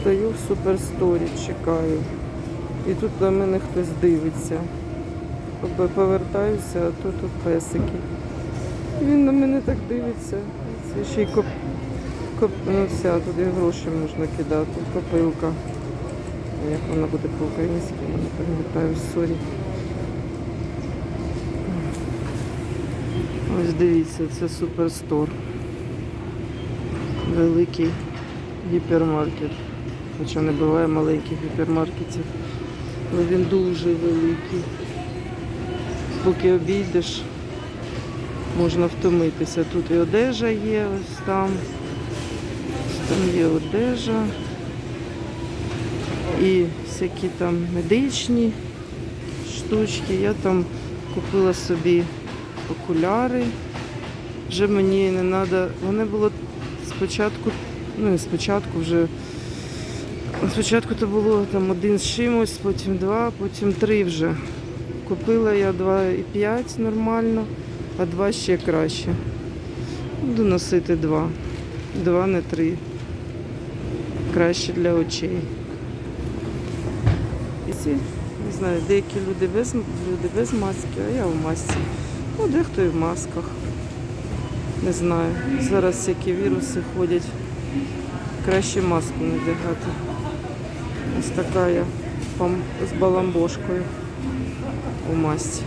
Стою в суперсторі, чекаю. І тут на мене хтось дивиться. Повертаюся, а тут тут песики. І Він на мене так дивиться. Це ще й коп... коп... Ну, ця, туди гроші можна кидати. Копилка. Як вона буде по-українськи, я не пам'ятаю, сорі. Ось дивіться, це суперстор. Великий гіпермаркет. Хоча не буває маленьких гіпермаркетів. Але він дуже великий. Поки обійдеш, можна втомитися. Тут і одежа є, ось там. Ось Там є одежа. І всякі там медичні штучки. Я там купила собі окуляри. Вже мені не треба. Вони було спочатку, ну не спочатку вже. Спочатку то було там один з чимось, потім два, потім три вже. Купила я 2,5 нормально, а два ще краще. Буду носити два. Два, не три. Краще для очей. І ці, не знаю, деякі люди без, люди без маски, а я в масці. Ну, дехто і в масках. Не знаю. Зараз всякі віруси ходять. Краще маску не вдягати. Ось така я з баламбошкою у масці.